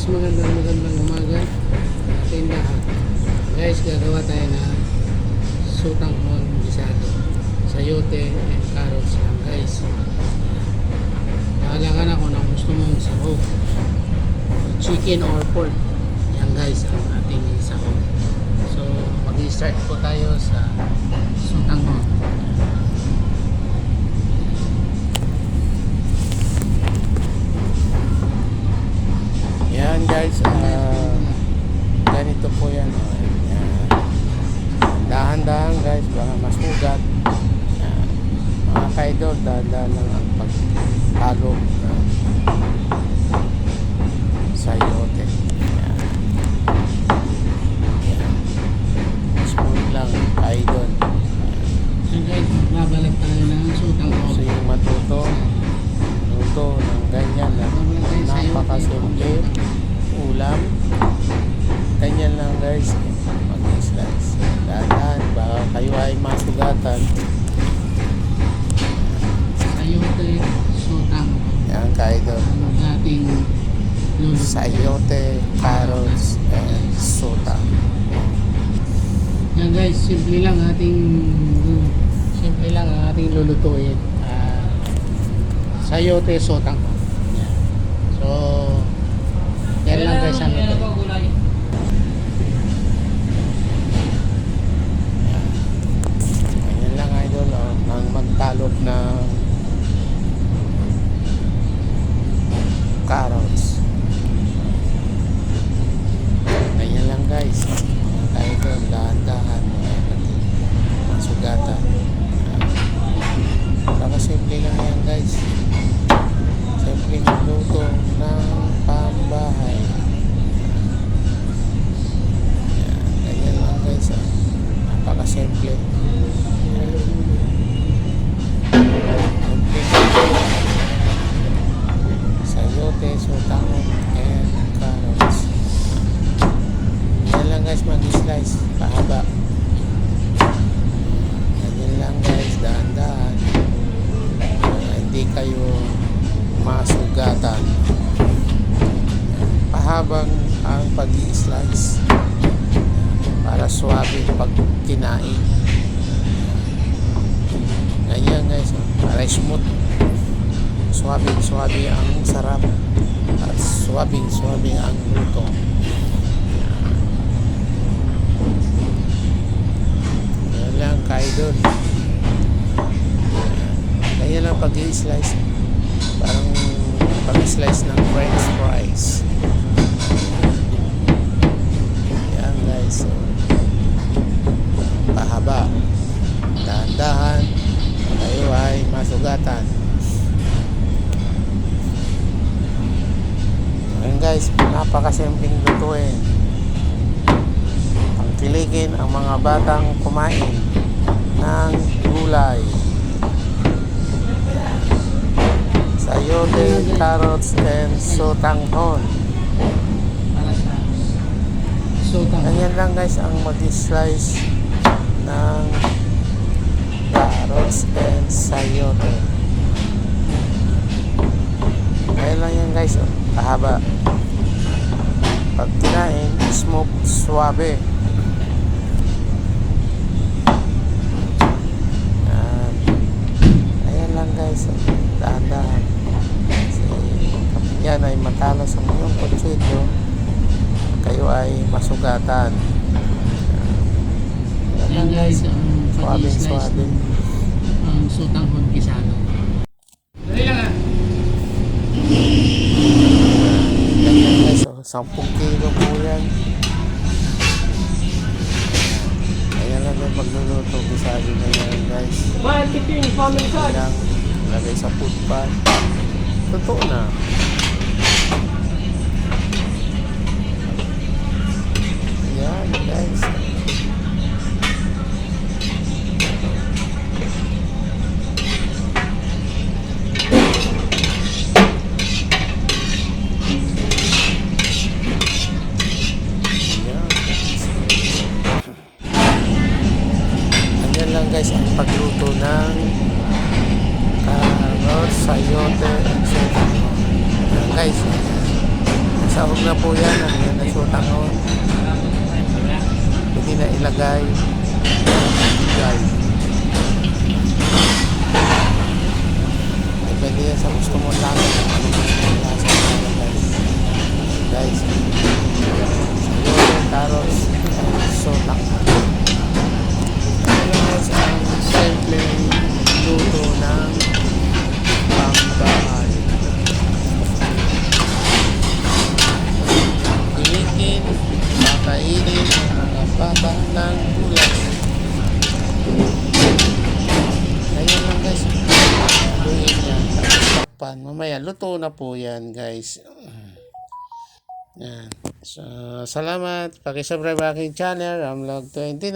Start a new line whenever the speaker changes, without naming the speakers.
guys, magandang magandang umaga sa ating lahat. Guys, gagawa tayo na sutang hon gisado. Sayote and carrots lang guys. Bahala ka na gusto mong sahog. Chicken or pork. Yan guys, ang ating sahog. So, mag-start po tayo sa sutang hon.
Guys, baka masugat. Yan. Mga kaidol, dahan-dahan lang ang pagtalo ng sayote. Yan. Yan. Smooth lang, kaidol.
So guys, magbabalag tayo ng sutang.
Gusto yung matuto, luto ng ganyan lang. Napakasimple. Ulam. Ganyan lang guys. Masugatan.
Sayote, sutang hon.
Yan kaidol.
Ang ating luluto.
Sayote, carrots, and sota.
Yan guys, simple lang ating simple lang ang ating lulutuin. Ah, sayote sotang. So, yan lang guys ang luto.
Sayote, sutangon, and carrots. Yan guys mag-slice. Pahaba. Lang guys, dahan-dahan. Para hindi kayo. Pahabang ang pag-i-slice para suwabe pag kinain. Ganyan guys, para smooth. Suwabe, suwabe ang sarap. At suwabe, suwabe ang luto. Yan lang, kaidol. Ganyan lang pag i-slice. Parang pag-slice ng french fries. Guys, napakasimpleng lutuin. Ang kiligin ang mga batang kumain ng gulay. Sayote, carrots, and sotanghon. Ganyan lang guys ang mag-slice ng carrots and sayote. Kaya lang yan guys, oh, kahaba. Pag kinain, smoke suabe. Yan. Ayan lang guys, dahan-dahan. Kasi yan ay matalo sa iyong kutsilyo, kayo ay masugatan. Yan lang
guys, ang
suwabe.
ng ang sotang hon gisado. Dali lang ah.
Ganyan guys, oh, 10 kilo po yan. Ayan lang yung pagluluto. Bisado na yan guys.
Paminsan.
Lang, lagay sa food pan. Totoo na. Yan guys. Yan. Ganyan lang guys ang pagluto ng carrots, sayote, so guys. sahog na po yan. Ang yan na sutangon. Pwede na ilagay. Guys. Depende yan sa gusto mo lang. Ano gusto mo lasa na guys. Guys. Sayote, carrots, sotang. Ano guys, ang simple luto ng pambahay. Pilitin, pakainin ang mga bata ng gulay. Ganyan lang guys. Lutuin yan. Tapos takpan. Mamaya, luto na po yan guys. Yan. So, salamat. Pakisubscribe aking channel, Ramlog29.